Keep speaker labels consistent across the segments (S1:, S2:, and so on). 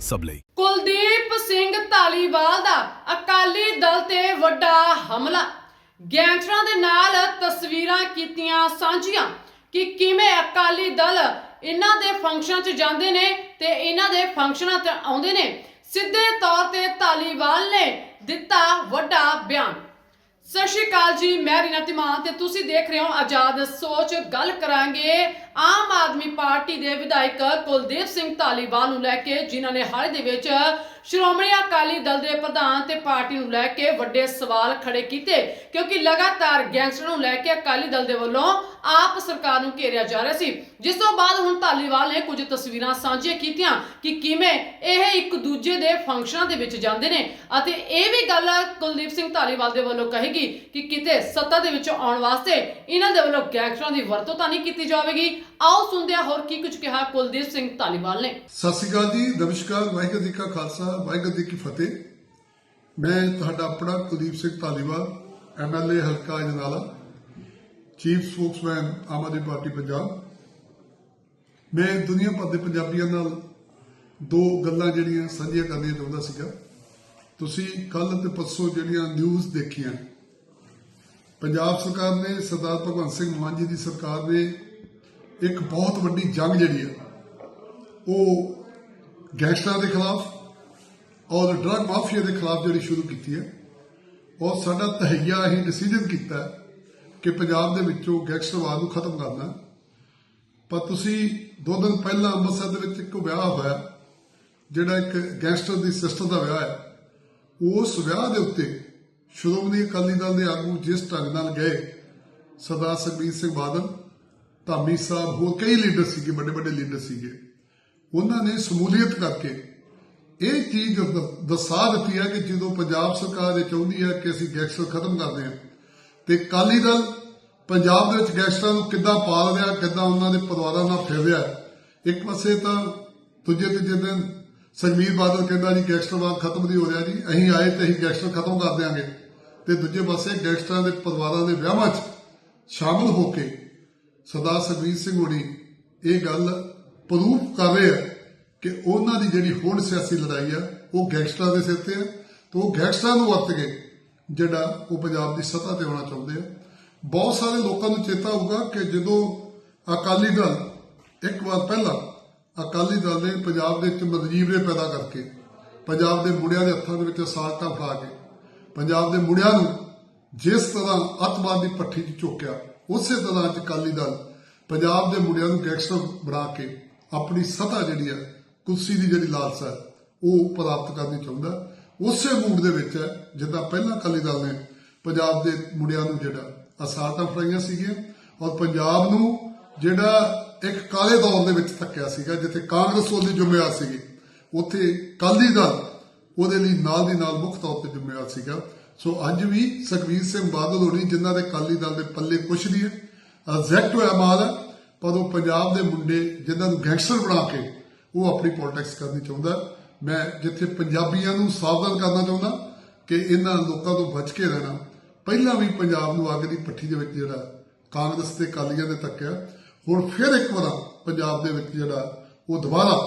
S1: ਸਭ ਲਈ।
S2: ਕੁਲਦੀਪ ਸਿੰਘ ਧਾਲੀਵਾਲ ਦਾ ਅਕਾਲੀ ਦਲ ਤੇ ਵੱਡਾ ਹਮਲਾ। ਗੈਂਗਸਟਰਾਂ ਦੇ ਨਾਲ ਤਸਵੀਰਾਂ ਕੀਤੀਆਂ ਸਾਂਝੀਆਂ ਕਿ ਕਿਵੇਂ ਅਕਾਲੀ ਦਲ ਇਹਨਾਂ ਦੇ ਫੰਕਸ਼ਨ 'ਚ ਜਾਂਦੇ ਨੇ ਤੇ ਇਹਨਾਂ ਦੇ ਫੰਕਸ਼ਨਾਂ 'ਤੇ ਆਉਂਦੇ ਨੇ। ਸਿੱਧੇ ਤੌਰ ਤੇ ਧਾਲੀਵਾਲ ਨੇ ਦਿੱਤਾ ਵੱਡਾ ਬਿਆਨ। ਸਤਿ ਸ਼੍ਰੀ ਅਕਾਲ ਜੀ, ਮੈਂ ਰੀਨਾ ਤਿਮਾਨ ਤੇ ਤੁਸੀਂ ਦੇਖ ਰਹੇ ਹੋ ਆਜ਼ਾਦ ਸੋਚ ਗੱਲ ਕਰਾਂਗੇ ਆਮ ਆਦਮੀ ਪਾਰਟੀ ਦੇ ਵਿਧਾਇਕ ਕੁਲਦੀਪ ਸਿੰਘ ਧਾਲੀਵਾਲ ਨੂੰ ਲੈ ਕੇ ਜਿਨ੍ਹਾਂ ਨੇ ਹਾਲ ਦੇ ਵਿੱਚ ਸ਼੍ਰੋਮਣੀ ਅਕਾਲੀ ਦਲ ਦੇ ਪ੍ਰਧਾਨ ਤੇ ਪਾਰਟੀ ਨੂੰ ਲੈ ਕੇ ਵੱਡੇ ਸਵਾਲ ਖੜੇ ਕੀਤੇ, ਕਿਉਂਕਿ ਲਗਾਤਾਰ ਗੈਂਗਸਟਰ ਨੂੰ ਲੈ ਕੇ ਅਕਾਲੀ ਦਲ ਦੇ ਵੱਲੋਂ ਆਪ ਸਰਕਾਰ ਨੂੰ ਘੇਰਿਆ ਜਾ ਰਿਹਾ ਸੀ। ਜਿਸ ਤੋਂ ਬਾਅਦ ਹੁਣ ਧਾਲੀਵਾਲ ਨੇ ਕੁਝ ਤਸਵੀਰਾਂ ਸਾਂਝੀਆਂ ਕੀਤੀਆਂ ਕਿ ਕਿਵੇਂ ਇਹ ਇੱਕ ਦੂਜੇ ਦੇ ਫੰਕਸ਼ਨਾਂ ਦੇ ਵਿੱਚ ਜਾਂਦੇ ਨੇ ਅਤੇ ਇਹ ਵੀ ਗੱਲ ਕੁਲਦੀਪ ਸਿੰਘ ਧਾਲੀਵਾਲ ਦੇ ਵੱਲੋਂ ਕਹੇਗੀ ਕਿ ਕਿਤੇ ਸੱਤਾ ਦੇ ਵਿੱਚ ਆਉਣ ਵਾਸਤੇ ਇਹਨਾਂ ਦੇ ਵੱਲੋਂ ਗੈਂਗਸਟਰਾਂ ਦੀ ਵਰਤੋਂ ਤਾਂ ਨਹੀਂ ਕੀਤੀ ਜਾਵੇਗੀ ਆਓ ਸੁਣਦੇ ਹਾਂ ਹੋਰ ਕੀ ਕੁਝ ਕਿਹਾ ਕੁਲਦੀਪ ਸਿੰਘ ਧਾਲੀਵਾਲ ਨੇ।
S3: ਸਤਿ ਸ਼੍ਰੀ ਅਕਾਲ ਜੀ, ਨਮਸਕਾਰ, ਵਾਹਿਗੁਰੂ ਜੀ ਕਾ ਖਾਲਸਾ, ਵਾਹਿਗੁਰੂ ਜੀ ਕੀ ਫਤਿਹ। ਮੈਂ ਤੁਹਾਡਾ ਆਪਣਾ ਕੁਲਦੀਪ ਸਿੰਘ ਧਾਲੀਵਾਲ ਐਮਐਲਏ ਹਲਕਾ Janala, chief spokesman Aam Aadmi party Punjab. ਮੈਂ ਦੁਨੀਆ ਭਰ ਦੇ ਪੰਜਾਬੀਆਂ ਨਾਲ ਦੋ ਗੱਲਾਂ ਜਿਹੜੀਆਂ ਸਾਂਝੀਆਂ ਕਰਨੀਆਂ ਚਾਹੁੰਦਾ ਸੀਗਾ। ਤੁਸੀਂ ਕੱਲ ਤੇ ਪਰਸੋਂ ਜਿਹੜੀਆਂ ਨਿਊਜ਼ ਦੇਖੀਆਂ, ਪੰਜਾਬ ਸਰਕਾਰ ਨੇ ਸਰਦਾਰ ਭਗਵੰਤ ਸਿੰਘ ਮਾਨ ਜੀ ਦੀ ਸਰਕਾਰ ਨੇ ਇੱਕ ਬਹੁਤ ਵੱਡੀ ਜੰਗ ਜਿਹੜੀ ਹੈ, ਉਹ ਗੈਂਗਸਟਰਾਂ ਦੇ ਖਿਲਾਫ ਔਰ ਡਰਗ ਮਾਫੀਆ ਦੇ ਖਿਲਾਫ ਜਿਹੜੀ ਸ਼ੁਰੂ ਕੀਤੀ ਹੈ, ਔਰ ਸਾਡਾ ਤਹਈਆ ਹੀ ਡਿਸੀਜਨ ਕੀਤਾ ਕਿ ਪੰਜਾਬ ਦੇ ਵਿੱਚੋਂ ਗੈਂਗਸਟਰਵਾਦ ਨੂੰ ਖਤਮ ਕਰਨਾ ਪਰ ਤੁਸੀਂ ਦੋ ਦਿਨ ਪਹਿਲਾਂ ਅੰਮ੍ਰਿਤਸਰ ਦੇ ਵਿੱਚ ਇੱਕ ਵਿਆਹ ਹੋਇਆ, ਜਿਹੜਾ ਇੱਕ ਗੈਂਗਸਟਰ ਦੀ ਸਿਸਟਰ ਦਾ ਵਿਆਹ ਹੈ, ਉਸ ਵਿਆਹ ਦੇ ਉੱਤੇ ਸ਼੍ਰੋਮਣੀ ਅਕਾਲੀ ਦਲ ਦੇ ਆਗੂ ਜਿਸ ਢੰਗ ਨਾਲ ਗਏ, ਸਰਦਾਰ ਸੁਖਬੀਰ ਸਿੰਘ ਬਾਦਲ ਧਾਮੀ ਸਾਹਿਬ ਹੋਰ ਕਈ ਲੀਡਰ ਸੀਗੇ, ਵੱਡੇ ਵੱਡੇ ਲੀਡਰ ਸੀਗੇ। ਉਹਨਾਂ ਨੇ ਸਮੂਲੀਅਤ ਕਰਕੇ ਇਹ ਚੀਜ਼ ਦ- ਦਿੱਤੀ ਹੈ ਕਿ ਜਦੋਂ ਪੰਜਾਬ ਸਰਕਾਰ ਇਹ ਚਾਹੁੰਦੀ ਹੈ ਕਿ ਅਸੀਂ ਗੈਂਗਸਟਰ ਖਤਮ ਕਰਦੇ ਹਾਂ ਤੇ ਕਾਲੀ ਦਲ ਪੰਜਾਬ ਦੇ ਵਿੱਚ ਗੈਂਗਸਟਰਾਂ ਨੂੰ ਕਿੱਦਾਂ ਪਾਲ ਰਿਹਾ, ਕਿੱਦਾਂ ਉਹਨਾਂ ਦੇ ਪਰਿਵਾਰਾਂ ਨਾਲ ਫਿਰ ਰਿਹਾ। ਇੱਕ ਪਾਸੇ ਤਾਂ ਦੂਜੇ ਤੀਜੇ ਦਿਨ ਸੁਖਬੀਰ ਬਾਦਲ ਕਹਿੰਦਾ ਜੀ ਗੈਂਗਸਟਰਵਾਦ ਖਤਮ ਨਹੀਂ ਹੋ ਰਿਹਾ ਜੀ, ਅਸੀਂ ਆਏ ਤੇ ਅਸੀਂ ਗੈਂਗਸਟਰ ਖਤਮ ਕਰ ਦਿਆਂਗੇ। ਤੇ ਦੂਜੇ ਪਾਸੇ ਗੈਂਗਸਟਰਾਂ ਦੇ ਪਰਿਵਾਰਾਂ ਦੇ ਵਿਆਹਾਂ 'ਚ ਸ਼ਾਮਲ ਹੋ ਕੇ ਸਰਦਾਰ ਸੁਖਬੀਰ ਸਿੰਘ ਹੋਣੀ ਇਹ ਗੱਲ ਪ੍ਰੂਫ ਕਰ ਰਹੇ ਆ ਕਿ ਉਹਨਾਂ ਦੀ ਜਿਹੜੀ ਹੁਣ ਸਿਆਸੀ ਲੜਾਈ ਆ, ਉਹ ਗੈਂਗਸਟਰਾਂ ਦੇ ਸਿਰ ਤੇ ਆ ਤੇ ਉਹ ਗੈਂਗਸਟਰਾਂ ਨੂੰ ਵਰਤ ਕੇ ਜਿਹੜਾ ਉਹ ਪੰਜਾਬ ਦੀ ਸੱਤਾ ਤੇ ਆਉਣਾ ਚਾਹੁੰਦੇ ਆ। ਬਹੁਤ ਸਾਰੇ ਲੋਕਾਂ ਨੂੰ ਚੇਤਾ ਹੋਊਗਾ ਕਿ ਜਦੋਂ ਅਕਾਲੀ ਦਲ ਇੱਕ ਵਾਰ ਪਹਿਲਾਂ ਅਕਾਲੀ ਦਲ ਨੇ ਪੰਜਾਬ ਦੇ ਵਿੱਚ ਮਨਜੀਵਰੇ ਪੈਦਾ ਕਰਕੇ, ਪੰਜਾਬ ਦੇ ਮੁੰਡਿਆਂ ਦੇ ਹੱਥਾਂ ਦੇ ਵਿੱਚ ਅਸਾਲਟਾਂ ਫੜਾ ਕੇ, ਪੰਜਾਬ ਦੇ ਮੁੰਡਿਆਂ ਨੂੰ ਜਿਸ ਤਰ੍ਹਾਂ ਅੱਤਵਾਦ ਦੀ ਪੱਠੀ 'ਚ ਝੋਕਿਆ, ਉਸੇ ਤਰ੍ਹਾਂ ਅੱਜ ਅਕਾਲੀ ਦਲ ਪੰਜਾਬ ਦੇ ਮੁੰਡਿਆਂ ਨੂੰ ਗੈਂਗਸਟਰ ਬਣਾ ਕੇ ਆਪਣੀ ਸੱਤਾ ਜਿਹੜੀ ਹੈ, ਕੁਰਸੀ ਦੀ ਜਿਹੜੀ ਲਾਲਸਾ ਹੈ, ਉਹ ਪ੍ਰਾਪਤ ਕਰਨੀ ਚਾਹੁੰਦਾ ਉਸੇ ਮੂਡ ਦੇ ਵਿੱਚ ਹੈ, ਜਿੱਦਾਂ ਪਹਿਲਾਂ ਅਕਾਲੀ ਦਲ ਨੇ ਪੰਜਾਬ ਦੇ ਮੁੰਡਿਆਂ ਨੂੰ ਜਿਹੜਾ ਅਸਾਲਟਾਂ ਫੜਾਈਆਂ ਸੀਗੀਆਂ ਔਰ ਪੰਜਾਬ ਨੂੰ ਜਿਹੜਾ ਇੱਕ ਕਾਲੇ ਦੌਰ ਦੇ ਵਿੱਚ ਧੱਕਿਆ ਸੀਗਾ, ਜਿੱਥੇ ਕਾਂਗਰਸ ਉਹਦੀ ਜ਼ਿੰਮੇਵਾਰ ਸੀਗੀ, ਉੱਥੇ ਕਾਲੀ ਦਲ ਉਹਦੇ ਲਈ ਨਾਲ ਦੀ ਨਾਲ ਮੁੱਖ ਤੌਰ ਤੇ ਜ਼ਿੰਮੇਵਾਰ ਸੀਗਾ। ਸੋ ਅੱਜ ਵੀ ਸੁਖਬੀਰ ਸਿੰਘ ਬਾਦਲ ਹੋਣੀ, ਜਿਨ੍ਹਾਂ ਦੇ ਕਾਲੀ ਦਲ ਦੇ ਪੱਲੇ ਕੁਛ ਨਹੀਂ ਹੈ ਐਗਜ਼ੈਕਟ ਹੋਇਆ ਮਾਲ ਹੈ ਪਰ ਉਹ ਪੰਜਾਬ ਦੇ ਮੁੰਡੇ ਜਿਨ੍ਹਾਂ ਨੂੰ ਗੈਂਗਸਟਰ ਬਣਾ ਕੇ ਉਹ ਆਪਣੀ ਪੋਲਿਟਿਕਸ ਕਰਨੀ ਚਾਹੁੰਦਾ। ਮੈਂ ਜਿੱਥੇ ਪੰਜਾਬੀਆਂ ਨੂੰ ਸਾਵਧਾਨ ਕਰਨਾ ਚਾਹੁੰਦਾ ਕਿ ਇਹਨਾਂ ਲੋਕਾਂ ਤੋਂ ਬਚ ਕੇ ਰਹਿਣਾ, ਪਹਿਲਾਂ ਵੀ ਪੰਜਾਬ ਨੂੰ ਅੱਗ ਦੀ ਪੱਠੀ ਦੇ ਵਿੱਚ ਜਿਹੜਾ ਕਾਂਗਰਸ ਤੇ ਕਾਲੀਆਂ ਦੇ ਧੱਕਿਆ, ਹੁਣ ਫਿਰ ਇੱਕ ਵਾਰ ਪੰਜਾਬ ਦੇ ਵਿੱਚ ਜਿਹੜਾ ਉਹ ਦੁਬਾਰਾ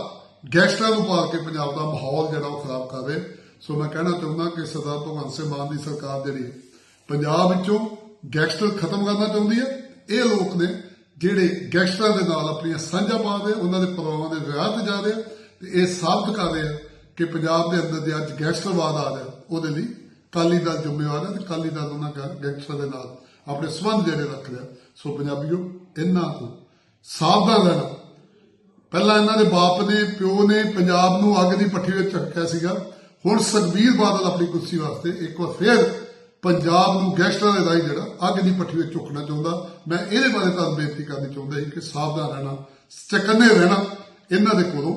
S3: ਗੈਂਗਸਟਰਾਂ ਨੂੰ ਪਾਲ ਕੇ ਪੰਜਾਬ ਦਾ ਮਾਹੌਲ ਜਿਹੜਾ ਉਹ ਖਰਾਬ ਕਰ ਰਹੇ। ਸੋ ਮੈਂ ਕਹਿਣਾ ਚਾਹੁੰਦਾ ਕਿ ਸਰਦਾਰ ਭਗਵੰਤ ਸਿੰਘ ਮਾਨ ਦੀ ਸਰਕਾਰ ਜਿਹੜੀ ਹੈ, ਪੰਜਾਬ ਵਿੱਚੋਂ ਗੈਂਗਸਟਰ ਖਤਮ ਕਰਨਾ ਚਾਹੁੰਦੀ ਹੈ। ਇਹ ਲੋਕ ਨੇ ਜਿਹੜੇ ਗੈਂਗਸਟਰਾਂ ਦੇ ਨਾਲ ਆਪਣੀਆਂ ਸਾਂਝਾਂ ਪਾ ਰਹੇ ਉਹਨਾਂ ਦੇ ਪਰਿਵਾਰਾਂ ਦੇ ਵਿਆਹ ਤੇ ਜਾ ਰਹੇ ਆ ਤੇ ਇਹ ਸਾਬਤ ਕਰ ਰਹੇ ਆ ਕਿ ਪੰਜਾਬ ਦੇ ਅੰਦਰ ਜੇ ਅੱਜ ਗੈਂਗਸਟਰਵਾਦ ਆ ਰਿਹਾ ਉਹਦੇ ਲਈ ਕਾਲੀ ਦਲ ਜ਼ਿੰਮੇਵਾਰ ਹੈ ਤੇ ਕਾਲੀ ਦਲ ਉਹਨਾਂ ਗਾ- ਗੈਂਗਸਟਰ ਦੇ ਨਾਲ ਆਪਣੇ ਸਬੰਧ ਜਿਹੜੇ ਰੱਖ ਰਿਹਾ। ਸੋ ਪੰਜਾਬੀਓ ਇਹਨਾਂ ਤੋਂ ਸਾਵਧਾਨ ਰਹਿਣਾ। ਪਹਿਲਾਂ ਇਹਨਾਂ ਦੇ ਬਾਪ ਨੇ ਪਿਓ ਨੇ ਪੰਜਾਬ ਨੂੰ ਅੱਗ ਦੀ ਪੱਠੀ ਵਿੱਚ ਚੱਕਿਆ ਸੀਗਾ। ਹੁਣ ਸੁਖਬੀਰ ਬਾਦਲ ਆਪਣੀ ਕੁਰਸੀ ਵਾਸਤੇ ਇੱਕ ਵਾਰ ਫੇਰ ਪੰਜਾਬ ਨੂੰ ਗੈਂਗਸਟਰਾਂ ਦੇ ਰਾਹੀਂ ਜਿਹੜਾ ਅੱਗ ਦੀ ਪੱਠੀ ਵਿੱਚ ਚੁੱਕਣਾ ਚਾਹੁੰਦਾ, ਮੈਂ ਇਹਦੇ ਬਾਰੇ ਤੁਹਾਨੂੰ ਬੇਨਤੀ ਕਰਨੀ ਚਾਹੁੰਦਾ ਹਾਂ ਕਿ ਸਾਵਧਾਨ ਰਹਿਣਾ ਚਕੰਨੇ ਰਹਿਣਾ ਇਹਨਾਂ ਦੇ ਕੋਲੋਂ।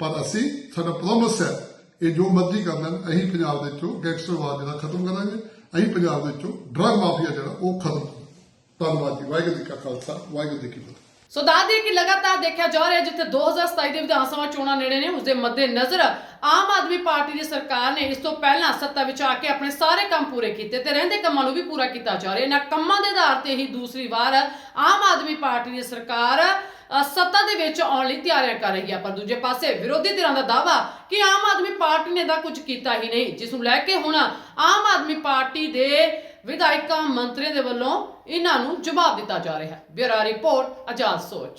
S3: ਪਰ ਅਸੀਂ, ਸਾਡਾ ਪ੍ਰੋਮਿਸ ਹੈ, ਇਹ ਜੋ ਮਰਜ਼ੀ ਕਰ ਲੈਣ, ਅਸੀਂ ਪੰਜਾਬ ਦੇ ਵਿੱਚੋਂ ਗੈਂਗਸਟਰਵਾਦ ਜਿਹੜਾ ਖਤਮ ਕਰਾਂਗੇ, ਅਸੀਂ ਪੰਜਾਬ ਦੇ ਵਿੱਚੋਂ ਡਰਗ ਮਾਫੀਆ ਜਿਹੜਾ ਉਹ ਖਤਮ ਕਰਾਂਗੇ। ਧੰਨਵਾਦ ਜੀ, ਵਾਹਿਗੁਰੂ ਜੀ ਕਾ ਖਾਲਸਾ, ਵਾਹਿਗੁਰੂ ਜੀ ਕੀ ਫਤਿਹ।
S2: ਸੋ ਦੱਸਦੇ ਕਿ ਲਗਾਤਾਰ ਦੇਖਿਆ ਜਾ ਰਿਹਾ ਹੈ ਜਿੱਥੇ 2027 ਦੇ ਵਿਧਾਨ ਸਭਾ ਚੋਣਾਂ ਨੇੜੇ ਨੇ ਉਸ ਦੇ ਮੱਦੇ ਆਮ ਆਦਮੀ ਪਾਰਟੀ ਦੀ ਸਰਕਾਰ ਨੇ ਇਸ ਤੋਂ ਪਹਿਲਾਂ ਸੱਤਾ ਵਿੱਚ ਆ ਕੇ ਆਪਣੇ ਸਾਰੇ ਕੰਮ ਪੂਰੇ ਕੀਤੇ ਤੇ ਰਹਿੰਦੇ ਕੰਮਾਂ ਨੂੰ ਵੀ ਪੂਰਾ ਕੀਤਾ ਜਾ ਰਿਹਾ ਇਹਨਾਂ ਕੰਮਾਂ ਦੇ ਆਧਾਰ ਤੇ ਹੀ ਦੂਸਰੀ ਵਾਰ ਆਮ ਆਦਮੀ ਪਾਰਟੀ ਦੀ ਸਰਕਾਰ ਸੱਤਾ ਦੇ ਵਿੱਚ ਆਉਣ ਲਈ ਤਿਆਰੀਆਂ ਕਰ ਰਹੀ ਹੈ। ਪਰ ਦੂਜੇ ਪਾਸੇ ਵਿਰੋਧੀ ਧਿਰਾਂ ਦਾ ਦਾਵਾ ਕਿ ਆਮ ਆਦਮੀ ਪਾਰਟੀ ਨੇ ਤਾਂ ਕੁਝ ਕੀਤਾ ਹੀ ਨਹੀਂ, ਜਿਸ ਨੂੰ ਲੈ ਕੇ ਹੁਣ ਆਮ ਆਦਮੀ ਪਾਰਟੀ ਦੇ ਵਿਧਾਇਕਾਂ, ਮੰਤਰੀਆਂ ਦੇ ਵੱਲੋਂ ਇਹਨਾਂ ਨੂੰ ਜਵਾਬ ਦਿੱਤਾ ਜਾ ਰਿਹਾ ਹੈ। ਬਿਊਰੋ ਰਿਪੋਰਟ ਆਜ਼ਾਦ ਸੋਚ।